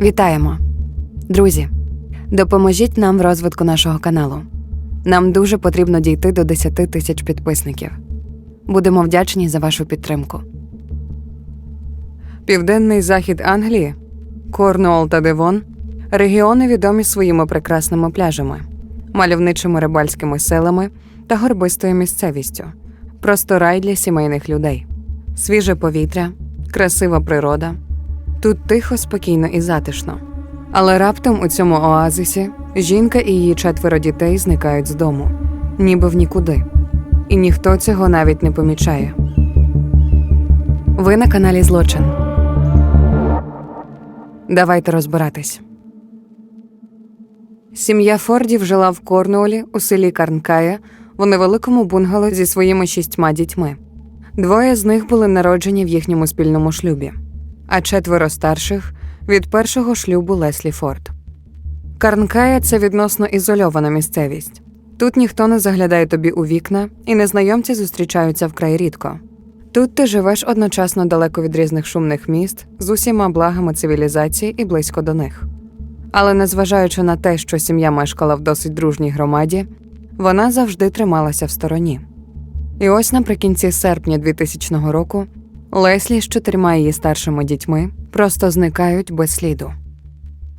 Вітаємо! Друзі, допоможіть нам в розвитку нашого каналу. Нам дуже потрібно дійти до 10 тисяч підписників. Будемо вдячні за вашу підтримку. Південний захід Англії, Корнуол та Девон регіони відомі своїми прекрасними пляжами, мальовничими рибальськими селами та горбистою місцевістю. Просто рай для сімейних людей, свіже повітря, красива природа. Тут тихо, спокійно і затишно. Але раптом у цьому оазисі жінка і її четверо дітей зникають з дому, ніби в нікуди. І ніхто цього навіть не помічає. Ви на каналі Злочин. Давайте розбиратись. Сім'я Фордів жила в Корнуолі у селі Карнкая у невеликому бунгало зі своїми шістьма дітьми. Двоє з них були народжені в їхньому спільному шлюбі, а четверо старших від першого шлюбу Леслі Форд. Карнкая це відносно ізольована місцевість. Тут ніхто не заглядає тобі у вікна, і незнайомці зустрічаються вкрай рідко. Тут ти живеш одночасно далеко від різних шумних міст з усіма благами цивілізації і близько до них. Але незважаючи на те, що сім'я мешкала в досить дружній громаді, вона завжди трималася в стороні. І ось наприкінці серпня 2000 року Леслі з чотирма її старшими дітьми просто зникають без сліду.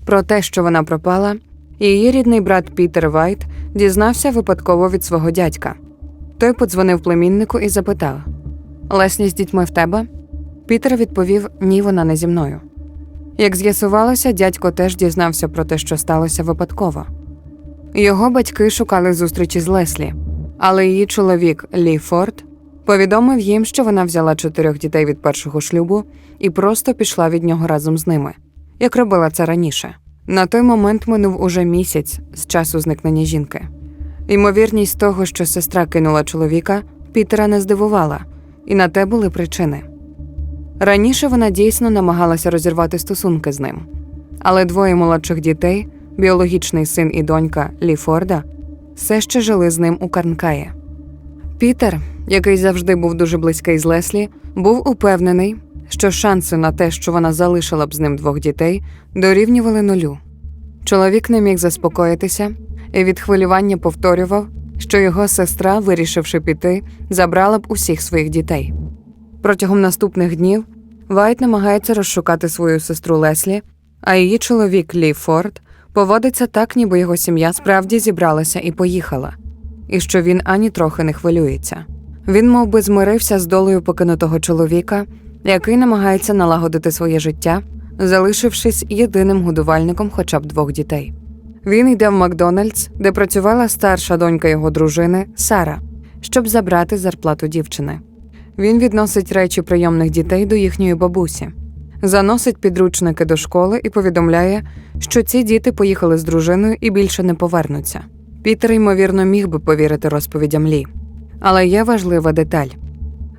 Про те, що вона пропала, її рідний брат Пітер Вайт дізнався випадково від свого дядька. Той подзвонив племіннику і запитав: Леслі з дітьми в тебе? Пітер відповів: Ні, вона не зі мною. Як з'ясувалося, дядько теж дізнався про те, що сталося випадково. Його батьки шукали зустрічі з Леслі, але її чоловік Лі Форд повідомив їм, що вона взяла чотирьох дітей від першого шлюбу і просто пішла від нього разом з ними, як робила це раніше. На той момент минув уже місяць з часу зникнення жінки. Ймовірність того, що сестра кинула чоловіка, Пітера не здивувала, і на те були причини. Раніше вона дійсно намагалася розірвати стосунки з ним, але двоє молодших дітей, біологічний син і донька Лі Форда, все ще жили з ним у Карнкаї. Пітер, який завжди був дуже близький з Леслі, був упевнений, що шанси на те, що вона залишила б з ним двох дітей, дорівнювали нулю. Чоловік не міг заспокоїтися і від хвилювання повторював, що його сестра, вирішивши піти, забрала б усіх своїх дітей. Протягом наступних днів Вайт намагається розшукати свою сестру Леслі, а її чоловік Лі Форд поводиться так, ніби його сім'я справді зібралася і поїхала, і що він ані трохи не хвилюється. Він мов би, змирився з долею покинутого чоловіка, який намагається налагодити своє життя, залишившись єдиним годувальником хоча б двох дітей. Він йде в Макдональдс, де працювала старша донька його дружини Сара, щоб забрати зарплату дівчини. Він відносить речі прийомних дітей до їхньої бабусі, заносить підручники до школи і повідомляє, що ці діти поїхали з дружиною і більше не повернуться. Пітер, ймовірно, міг би повірити розповідям Лі. Але є важлива деталь: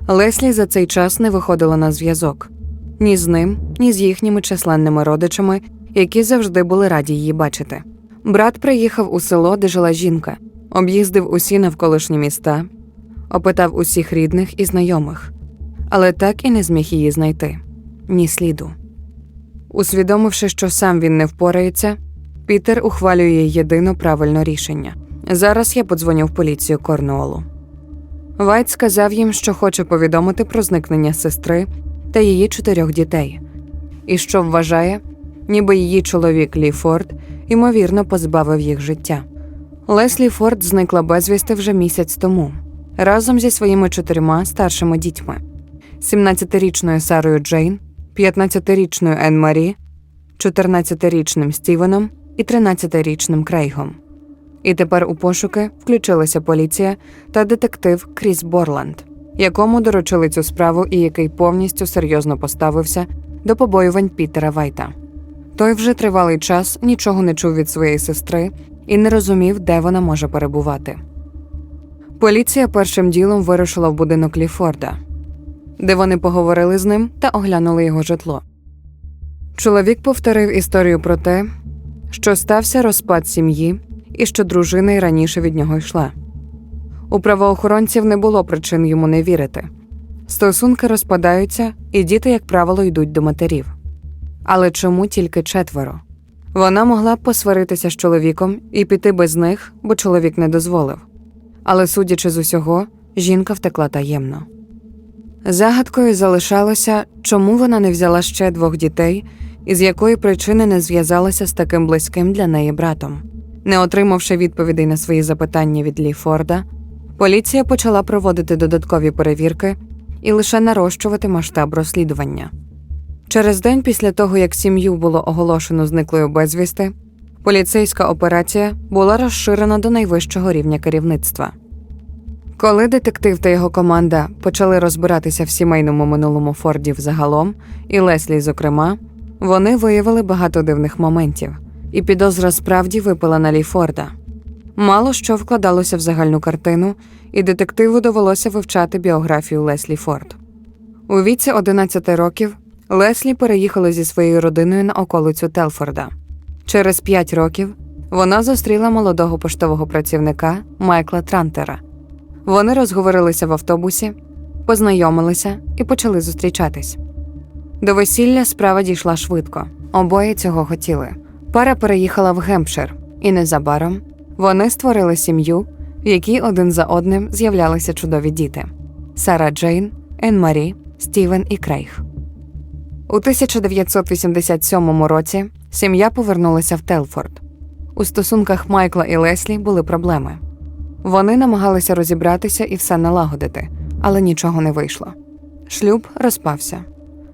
Леслі за цей час не виходила на зв'язок ні з ним, ні з їхніми численними родичами, які завжди були раді її бачити. Брат приїхав у село, де жила жінка, об'їздив усі навколишні міста, опитав усіх рідних і знайомих, але так і не зміг її знайти ні сліду. Усвідомивши, що сам він не впорається, Пітер ухвалює єдино правильне рішення. Зараз я подзвоню в поліцію Корнуолу. Вайт сказав їм, що хоче повідомити про зникнення сестри та її чотирьох дітей, і що вважає, ніби її чоловік Лі Форд ймовірно позбавив їх життя. Леслі Форд зникла безвісти вже місяць тому разом зі своїми чотирма старшими дітьми: 17-річною Сарою Джейн, 15-річною Ен Марі, 14-річним Стівеном і 13-річним Крейгом. І тепер у пошуки включилася поліція та детектив Кріс Борланд, якому доручили цю справу і який повністю серйозно поставився до побоювань Пітера Вайта. Той вже тривалий час нічого не чув від своєї сестри і не розумів, де вона може перебувати. Поліція першим ділом вирушила в будинок Ліфорда, де вони поговорили з ним та оглянули його житло. Чоловік повторив історію про те, що стався розпад сім'ї і що дружина й раніше від нього йшла. У правоохоронців не було причин йому не вірити. Стосунки розпадаються, і діти, як правило, йдуть до матерів. Але чому тільки четверо? Вона могла б посваритися з чоловіком і піти без них, бо чоловік не дозволив. Але, судячи з усього, жінка втекла таємно. Загадкою залишалося, чому вона не взяла ще двох дітей і з якої причини не зв'язалася з таким близьким для неї братом. Не отримавши відповідей на свої запитання від Лі Форда, поліція почала проводити додаткові перевірки і лише нарощувати масштаб розслідування. Через день після того, як сім'ю було оголошено зниклою безвісти, поліцейська операція була розширена до найвищого рівня керівництва. Коли детектив та його команда почали розбиратися в сімейному минулому Фордів загалом, і Леслі, зокрема, вони виявили багато дивних моментів, і підозра справді випала на Лі Форда. Мало що вкладалося в загальну картину, і детективу довелося вивчати біографію Леслі Форд. У віці 11 років Леслі переїхала зі своєю родиною на околицю Телфорда. Через 5 років вона зустріла молодого поштового працівника Майкла Трантера. Вони розговорилися в автобусі, познайомилися і почали зустрічатись. До весілля справа дійшла швидко. Обоє цього хотіли. Пара переїхала в Гемпшир, і незабаром вони створили сім'ю, в якій один за одним з'являлися чудові діти: Сара Джейн, Ен Марі, Стівен і Крейг. У 1987 році сім'я повернулася в Телфорд. У стосунках Майкла і Леслі були проблеми. Вони намагалися розібратися і все налагодити, але нічого не вийшло. Шлюб розпався.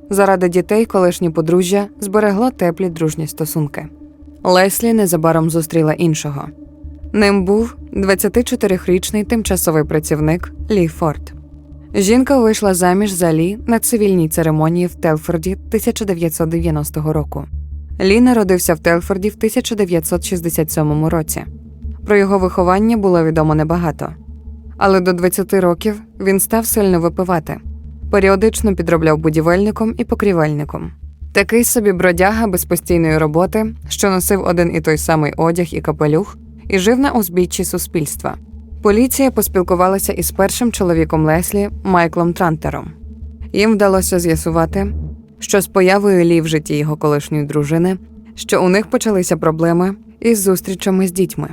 Заради дітей колишнє подружжя зберегло теплі дружні стосунки. Леслі незабаром зустріла іншого. Ним був 24-річний тимчасовий працівник Лі Форд. Жінка вийшла заміж за Лі на цивільній церемонії в Телфорді 1990 року. Лі народився в Телфорді в 1967 році. Про його виховання було відомо небагато. Але до 20 років він став сильно випивати. Періодично підробляв будівельником і покрівельником. Такий собі бродяга без постійної роботи, що носив один і той самий одяг і капелюх, і жив на узбіччі суспільства. Поліція поспілкувалася із першим чоловіком Леслі Майклом Трантером. Їм вдалося з'ясувати, що з появою Лі в житті його колишньої дружини, що у них почалися проблеми із зустрічами з дітьми.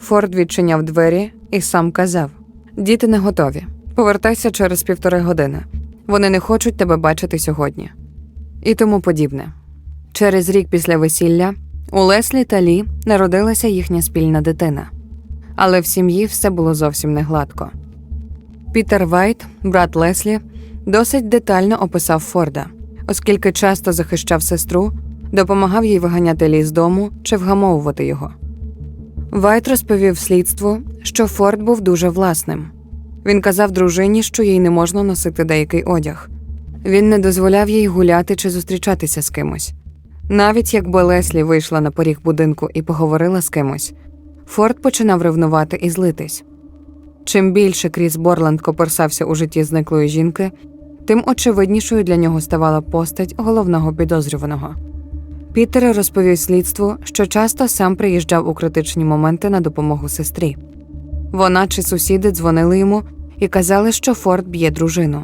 Форд відчиняв двері і сам казав: Діти не готові. Повертайся через півтори години. Вони не хочуть тебе бачити сьогодні. І тому подібне. Через рік після весілля у Леслі та Лі народилася їхня спільна дитина. Але в сім'ї все було зовсім не гладко. Пітер Вайт, брат Леслі, досить детально описав Форда, оскільки часто захищав сестру, допомагав їй виганяти лі з дому чи вгамовувати його. Вайт розповів слідству, що Форд був дуже власним. Він казав дружині, що їй не можна носити деякий одяг. Він не дозволяв їй гуляти чи зустрічатися з кимось. Навіть якби Леслі вийшла на поріг будинку і поговорила з кимось, Форд починав ревнувати і злитись. Чим більше Кріс Борланд коперсався у житті зниклої жінки, тим очевиднішою для нього ставала постать головного підозрюваного. Пітер розповів слідству, що часто сам приїжджав у критичні моменти на допомогу сестрі. Вона чи сусіди дзвонили йому і казали, що Форд б'є дружину.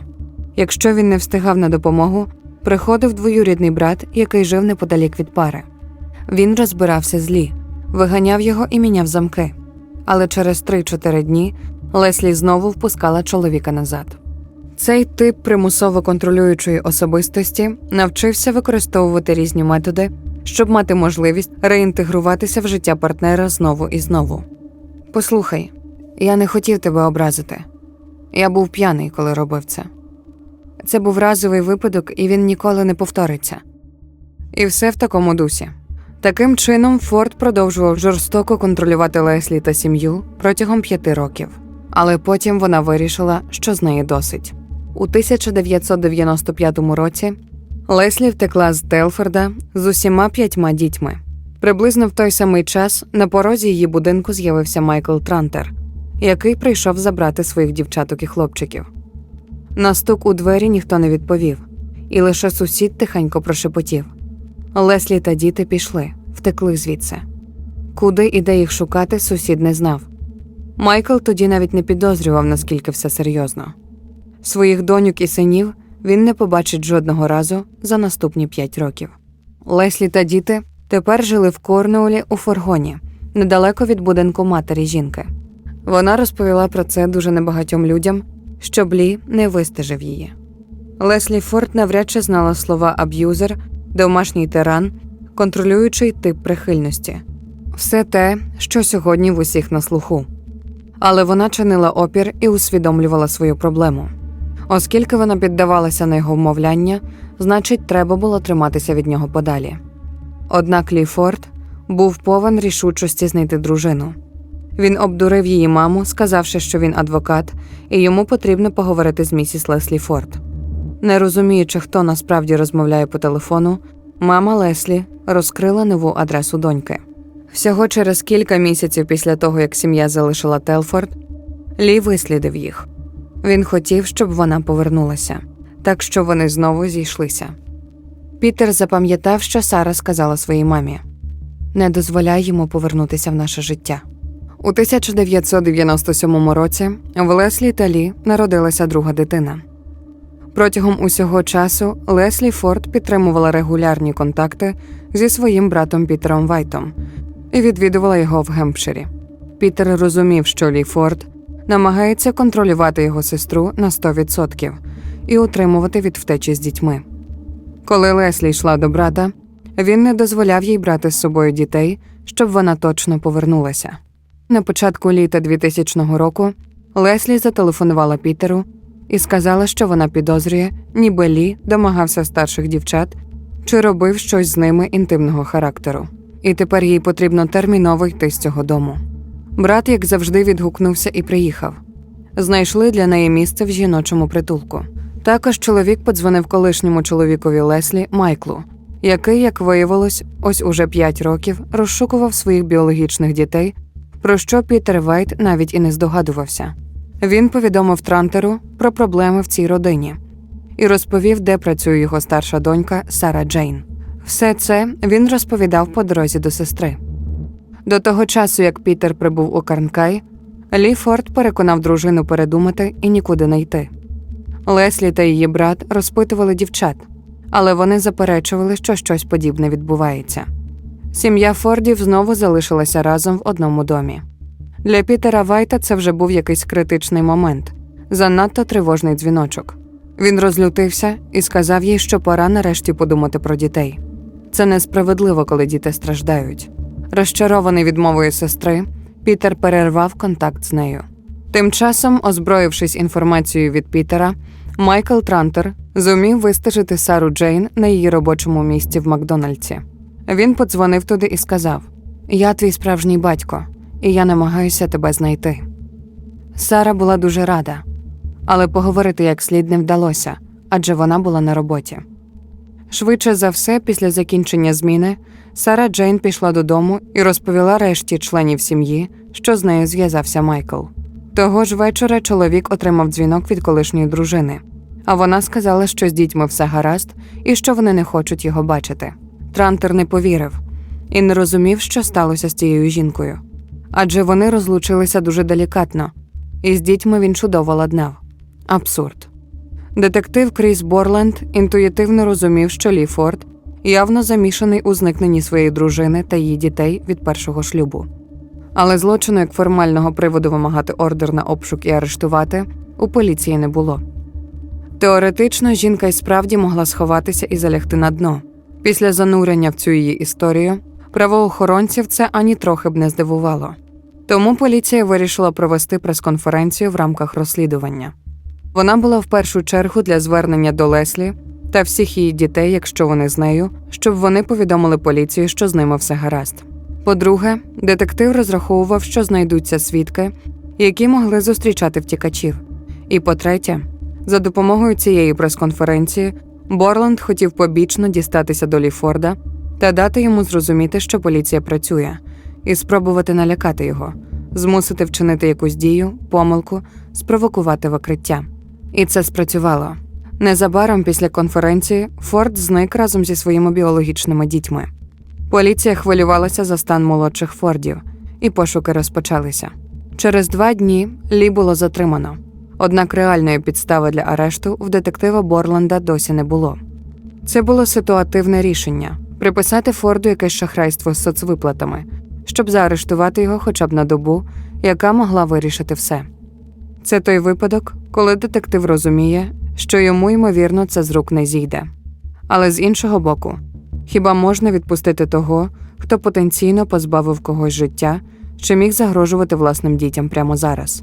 Якщо він не встигав на допомогу, приходив двоюрідний брат, який жив неподалік від пари. Він розбирався з Лі, виганяв його і міняв замки. Але через 3-4 дні Леслі знову впускала чоловіка назад. Цей тип примусово контролюючої особистості навчився використовувати різні методи, щоб мати можливість реінтегруватися в життя партнера знову і знову. Послухай, я не хотів тебе образити. Я був п'яний, коли робив це. Це був разовий випадок, і він ніколи не повториться. І все в такому дусі. Таким чином, Форд продовжував жорстоко контролювати Леслі та сім'ю протягом п'яти років, але потім вона вирішила, що з неї досить. У 1995 році Леслі втекла з Телфорда з усіма п'ятьма дітьми. Приблизно в той самий час на порозі її будинку з'явився Майкл Трантер, який прийшов забрати своїх дівчаток і хлопчиків. На стук у двері ніхто не відповів, і лише сусід тихенько прошепотів. Леслі та діти пішли, втекли звідси. Куди і де їх шукати, сусід не знав. Майкл тоді навіть не підозрював, наскільки все серйозно. Своїх доньок і синів він не побачить жодного разу за наступні п'ять років. Леслі та діти тепер жили в Корнеулі у фургоні, недалеко від будинку матері жінки. Вона розповіла про це дуже небагатьом людям, щоб Лі не вистежив її. Леслі Форд навряд чи знала слова аб'юзер, домашній тиран, контролюючий тип прихильності все те, що сьогодні в усіх на слуху. Але вона чинила опір і усвідомлювала свою проблему. Оскільки вона піддавалася на його вмовляння, значить, треба було триматися від нього подалі. Однак Лі Форд був повен рішучості знайти дружину. Він обдурив її маму, сказавши, що він адвокат, і йому потрібно поговорити з місіс Леслі Форд. Не розуміючи, хто насправді розмовляє по телефону, мама Леслі розкрила нову адресу доньки. Всього через кілька місяців після того, як сім'я залишила Телфорд, Лі вислідив їх. Він хотів, щоб вона повернулася, так що вони знову зійшлися. Пітер запам'ятав, що Сара сказала своїй мамі: не дозволяй йому повернутися в наше життя. У 1997 році в Леслі та Лі народилася друга дитина. Протягом усього часу Леслі Форд підтримувала регулярні контакти зі своїм братом Пітером Вайтом і відвідувала його в Гемпширі. Пітер розумів, що Лі Форд намагається контролювати його сестру на 100% і утримувати від втечі з дітьми. Коли Леслі йшла до брата, він не дозволяв їй брати з собою дітей, щоб вона точно повернулася. На початку літа 2000 року Леслі зателефонувала Пітеру і сказала, що вона підозрює, ніби Лі домагався старших дівчат чи робив щось з ними інтимного характеру. І тепер їй потрібно терміново йти з цього дому. Брат, як завжди, відгукнувся і приїхав. Знайшли для неї місце в жіночому притулку. Також чоловік подзвонив колишньому чоловікові Леслі Майклу, який, як виявилось, ось уже п'ять років розшукував своїх біологічних дітей, про що Пітер Вайт навіть і не здогадувався. Він повідомив Трантеру про проблеми в цій родині і розповів, де працює його старша донька Сара Джейн. Все це він розповідав по дорозі до сестри. До того часу, як Пітер прибув у Карнкай, Лі Форд переконав дружину передумати і нікуди не йти. Леслі та її брат розпитували дівчат, але вони заперечували, що щось подібне відбувається. Сім'я Фордів знову залишилася разом в одному домі. Для Пітера Вайта це вже був якийсь критичний момент, занадто тривожний дзвіночок. Він розлютився і сказав їй, що пора нарешті подумати про дітей. Це несправедливо, коли діти страждають. Розчарований відмовою сестри, Пітер перервав контакт з нею. Тим часом, озброївшись інформацією від Пітера, Майкл Трантер зумів вистежити Сару Джейн на її робочому місці в Макдональдсі. Він подзвонив туди і сказав: Я твій справжній батько, і я намагаюся тебе знайти. Сара була дуже рада, але поговорити як слід не вдалося, адже вона була на роботі. Швидше за все, після закінчення зміни, Сара Джейн пішла додому і розповіла решті членів сім'ї, що з нею зв'язався Майкл. Того ж вечора чоловік отримав дзвінок від колишньої дружини, а вона сказала, що з дітьми все гаразд і що вони не хочуть його бачити. Трантер не повірив і не розумів, що сталося з цією жінкою. Адже вони розлучилися дуже делікатно, і з дітьми він чудово ладнав. Абсурд. Детектив Кріс Борленд інтуїтивно розумів, що Лі Форд явно замішаний у зникненні своєї дружини та її дітей від першого шлюбу. Але злочину як формального приводу вимагати ордер на обшук і арештувати у поліції не було. Теоретично жінка й справді могла сховатися і залягти на дно. Після занурення в цю її історію правоохоронців це ані трохи б не здивувало. Тому поліція вирішила провести прес-конференцію в рамках розслідування. Вона була в першу чергу для звернення до Леслі та всіх її дітей, якщо вони з нею, щоб вони повідомили поліцію, що з ними все гаразд. По-друге, детектив розраховував, що знайдуться свідки, які могли зустрічати втікачів. І по-третє, за допомогою цієї прес-конференції Борланд хотів побічно дістатися до Ліфорда та дати йому зрозуміти, що поліція працює, і спробувати налякати його, змусити вчинити якусь дію, помилку, спровокувати викриття. І це спрацювало. Незабаром після конференції Форд зник разом зі своїми біологічними дітьми. Поліція хвилювалася за стан молодших Фордів, і пошуки розпочалися. Через два дні Лі було затримано. Однак реальної підстави для арешту в детектива Борланда досі не було. Це було ситуативне рішення, приписати Форду якесь шахрайство з соцвиплатами, щоб заарештувати його хоча б на добу, яка могла вирішити все. Це той випадок, коли детектив розуміє, що йому, ймовірно, це з рук не зійде. Але з іншого боку, хіба можна відпустити того, хто потенційно позбавив когось життя, що міг загрожувати власним дітям прямо зараз?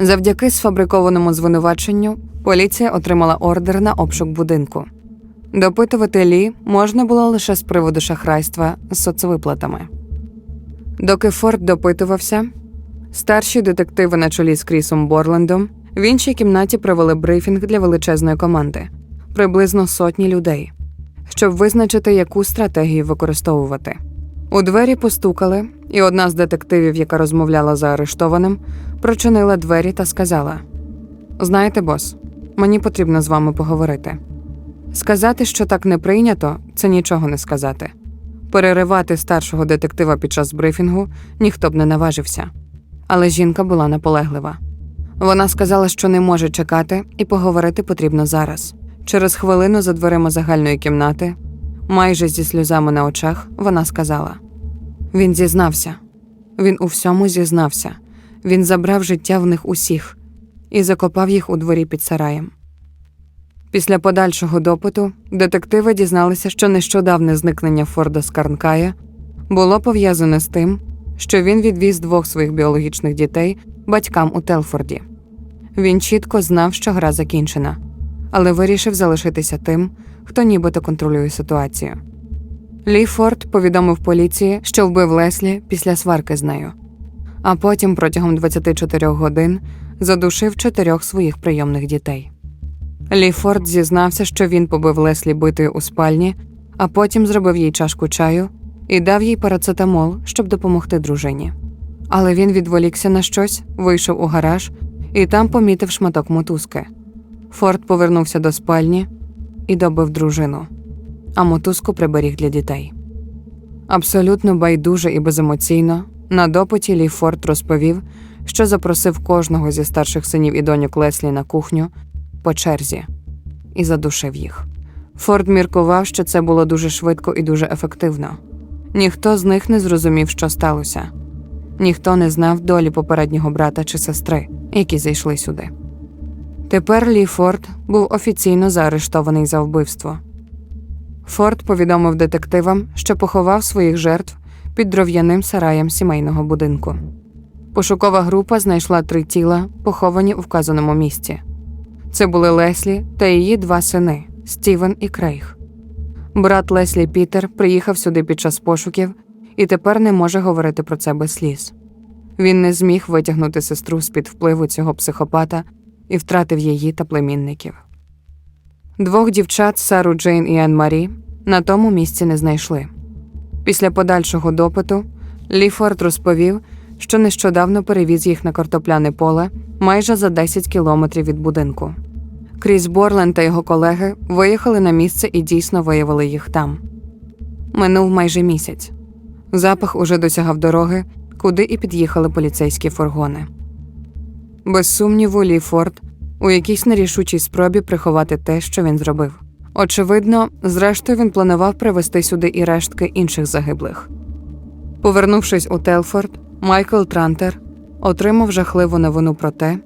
Завдяки сфабрикованому звинуваченню поліція отримала ордер на обшук будинку. Допитувати Лі можна було лише з приводу шахрайства з соцвиплатами. Доки Форд допитувався, старші детективи на чолі з Крісом Борлендом в іншій кімнаті провели брифінг для величезної команди приблизно сотні людей, щоб визначити, яку стратегію використовувати. У двері постукали, і одна з детективів, яка розмовляла за арештованим, прочинила двері та сказала: Знаєте, бос, мені потрібно з вами поговорити. Сказати, що так не прийнято, це нічого не сказати. Переривати старшого детектива під час брифінгу ніхто б не наважився. Але жінка була наполеглива. Вона сказала, що не може чекати, і поговорити потрібно зараз. Через хвилину за дверима загальної кімнати, майже зі сльозами на очах, вона сказала: Він зізнався. Він у всьому зізнався. Він забрав життя в них усіх і закопав їх у дворі під сараєм. Після подальшого допиту детективи дізналися, що нещодавне зникнення Форда Скарнкая було пов'язане з тим, що він відвіз двох своїх біологічних дітей батькам у Телфорді. Він чітко знав, що гра закінчена, але вирішив залишитися тим, хто нібито контролює ситуацію. Лі Форд повідомив поліції, що вбив Леслі після сварки з нею, а потім протягом 24 годин задушив чотирьох своїх прийомних дітей. Лі Форд зізнався, що він побив Леслі битою у спальні, а потім зробив їй чашку чаю і дав їй парацетамол, щоб допомогти дружині. Але він відволікся на щось, вийшов у гараж і там помітив шматок мотузки. Форд повернувся до спальні і добив дружину, а мотузку приберіг для дітей. Абсолютно байдуже і беземоційно на допиті Лі Форд розповів, що запросив кожного зі старших синів і доньок Леслі на кухню по черзі і задушив їх. Форд міркував, що це було дуже швидко і дуже ефективно. Ніхто з них не зрозумів, що сталося. Ніхто не знав долі попереднього брата чи сестри, які зайшли сюди. Тепер Лі Форд був офіційно заарештований за вбивство. Форд повідомив детективам, що поховав своїх жертв під дров'яним сараєм сімейного будинку. Пошукова група знайшла три тіла, поховані у вказаному місці. Це були Леслі та її два сини Стівен і Крейг. Брат Леслі Пітер приїхав сюди під час пошуків і тепер не може говорити про це без сліз. Він не зміг витягнути сестру з під впливу цього психопата і втратив її та племінників. Двох дівчат Сару Джейн і Ен Марі на тому місці не знайшли. Після подальшого допиту Ліфорд розповів, що нещодавно перевіз їх на картопляне поле майже за 10 кілометрів від будинку. Кріс Борлен та його колеги виїхали на місце і дійсно виявили їх там. Минув майже місяць. Запах уже досягав дороги, куди і під'їхали поліцейські фургони. Без сумніву, Лі Форд у якійсь нерішучій спробі приховати те, що він зробив. Очевидно, зрештою він планував привезти сюди і рештки інших загиблих. Повернувшись у Телфорд, Майкл Трантер отримав жахливу новину про те,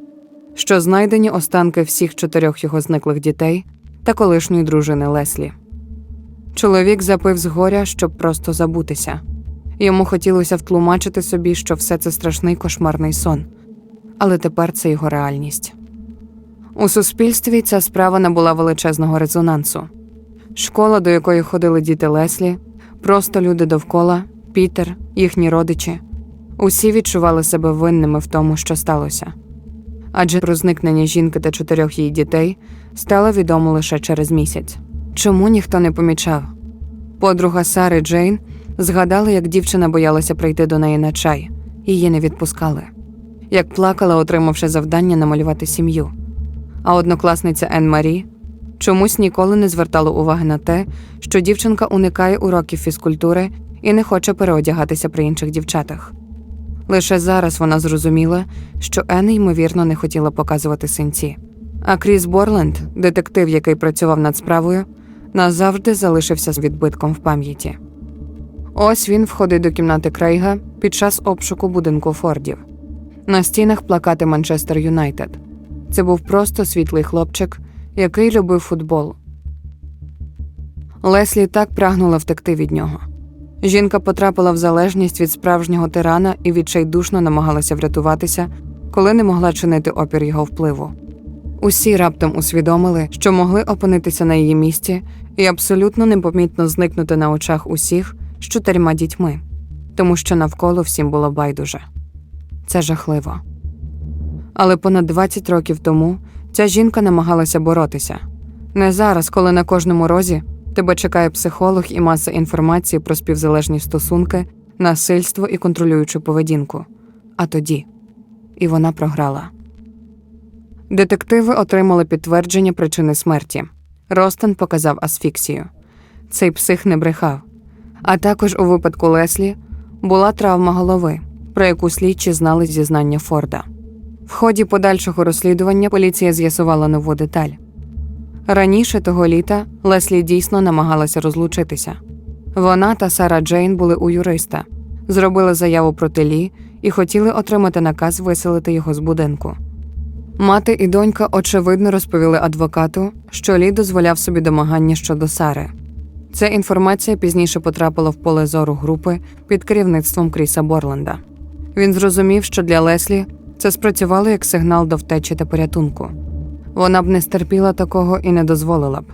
що знайдені останки всіх чотирьох його зниклих дітей та колишньої дружини Леслі. Чоловік запив з горя, щоб просто забутися. Йому хотілося втлумачити собі, що все це страшний кошмарний сон, але тепер це його реальність. У суспільстві ця справа набула величезного резонансу. Школа, до якої ходили діти Леслі, просто люди довкола, Пітер, їхні родичі. Усі відчували себе винними в тому, що сталося. Адже про зникнення жінки та чотирьох її дітей стало відомо лише через місяць. Чому ніхто не помічав? Подруга Сари Джейн згадала, як дівчина боялася прийти до неї на чай, її не відпускали, як плакала, отримавши завдання намалювати сім'ю. А однокласниця Ен Марі чомусь ніколи не звертала уваги на те, що дівчинка уникає уроків фізкультури і не хоче переодягатися при інших дівчатах. Лише зараз вона зрозуміла, що Ен, ймовірно, не хотіла показувати синці. А Кріс Борленд, детектив, який працював над справою, назавжди залишився з відбитком в пам'яті. Ось він входить до кімнати Крейга під час обшуку будинку Фордів. На стінах плакати Манчестер Юнайтед. Це був просто світлий хлопчик, який любив футбол. Леслі так прагнула втекти від нього. Жінка потрапила в залежність від справжнього тирана і відчайдушно намагалася врятуватися, коли не могла чинити опір його впливу. Усі раптом усвідомили, що могли опинитися на її місці і абсолютно непомітно зникнути на очах усіх з чотирма дітьми, тому що навколо всім було байдуже. Це жахливо. Але понад 20 років тому ця жінка намагалася боротися. Не зараз, коли на кожному розі тебе чекає психолог і маса інформації про співзалежні стосунки, насильство і контролюючу поведінку. А тоді. І вона програла. Детективи отримали підтвердження причини смерті. Ростен показав асфіксію. Цей псих не брехав. А також у випадку Леслі була травма голови, про яку слідчі знали зізнання Форда. В ході подальшого розслідування поліція з'ясувала нову деталь. Раніше того літа Леслі дійсно намагалася розлучитися. Вона та Сара Джейн були у юриста, зробили заяву проти Лі і хотіли отримати наказ виселити його з будинку. Мати і донька очевидно розповіли адвокату, що Лі дозволяв собі домагання щодо Сари. Ця інформація пізніше потрапила в поле зору групи під керівництвом Кріса Борленда. Він зрозумів, що для Леслі це спрацювало як сигнал до втечі та порятунку. Вона б не стерпіла такого і не дозволила б.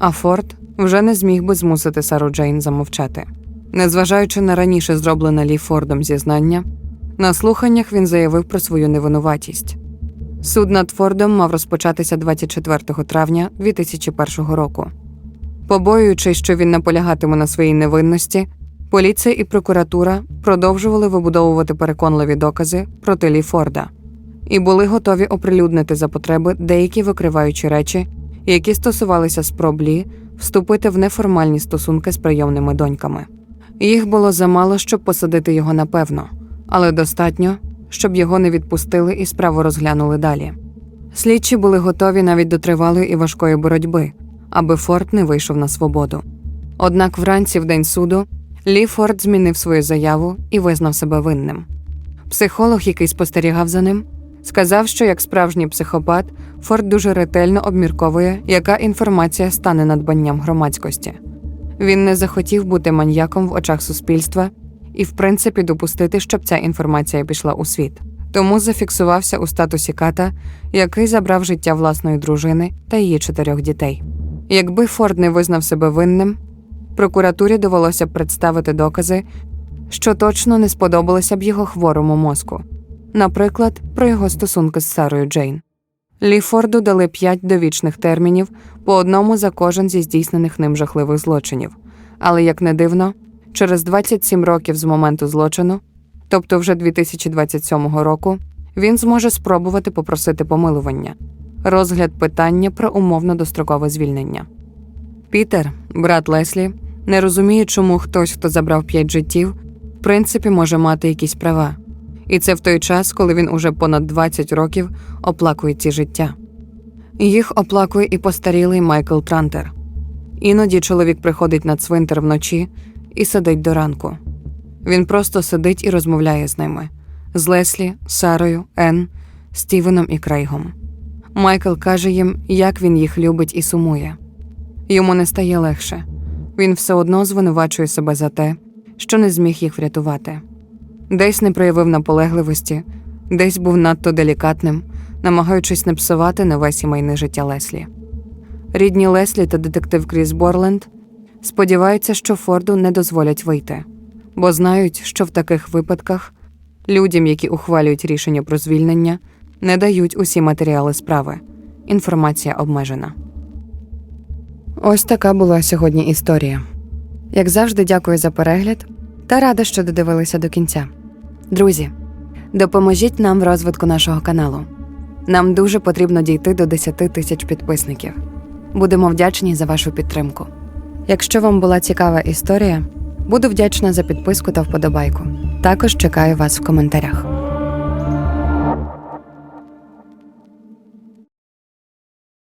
А Форд вже не зміг би змусити Сару Джейн замовчати. Незважаючи на раніше зроблене Лі Фордом зізнання, на слуханнях він заявив про свою невинуватість. Суд над Фордом мав розпочатися 24 травня 2001 року. Побоюючись, що він наполягатиме на своїй невинності, поліція і прокуратура продовжували вибудовувати переконливі докази проти Лі Форда і були готові оприлюднити за потреби деякі викриваючі речі, які стосувалися спроб Лі вступити в неформальні стосунки з прийомними доньками. Їх було замало, щоб посадити його напевно, але достатньо, щоб його не відпустили і справу розглянули далі. Слідчі були готові навіть до тривалої і важкої боротьби, аби Форд не вийшов на свободу. Однак вранці, в день суду, Лі Форд змінив свою заяву і визнав себе винним. Психолог, який спостерігав за ним, сказав, що як справжній психопат Форд дуже ретельно обмірковує, яка інформація стане надбанням громадськості. Він не захотів бути маньяком в очах суспільства і, в принципі, допустити, щоб ця інформація пішла у світ. Тому зафіксувався у статусі ката, який забрав життя власної дружини та її чотирьох дітей. Якби Форд не визнав себе винним, прокуратурі довелося б представити докази, що точно не сподобалися б його хворому мозку, наприклад, про його стосунки з Сарою Джейн. Лі Форду дали п'ять довічних термінів по одному за кожен зі здійснених ним жахливих злочинів. Але, як не дивно, через 27 років з моменту злочину, тобто вже 2027 року, він зможе спробувати попросити помилування, розгляд питання про умовно дострокове звільнення. Пітер, брат Леслі, не розуміє, чому хтось, хто забрав п'ять життів, в принципі може мати якісь права. І це в той час, коли він уже понад 20 років оплакує ці життя. Їх оплакує і постарілий Майкл Трантер. Іноді чоловік приходить на цвинтар вночі і сидить до ранку. Він просто сидить і розмовляє з ними з Леслі, Сарою, Ен, Стівеном і Крейгом. Майкл каже їм, як він їх любить і сумує. Йому не стає легше. Він все одно звинувачує себе за те, що не зміг їх врятувати. Десь не проявив наполегливості, десь був надто делікатним, намагаючись не псувати нове сімейне життя Леслі. Рідні Леслі та детектив Кріс Борленд сподіваються, що Форду не дозволять вийти, бо знають, що в таких випадках людям, які ухвалюють рішення про звільнення, не дають усі матеріали справи. Інформація обмежена. Ось така була сьогодні історія. Як завжди, дякую за перегляд та рада, що додивилися до кінця. Друзі, допоможіть нам в розвитку нашого каналу. Нам дуже потрібно дійти до 10 тисяч підписників. Будемо вдячні за вашу підтримку. Якщо вам була цікава історія, буду вдячна за підписку та вподобайку. Також чекаю вас в коментарях.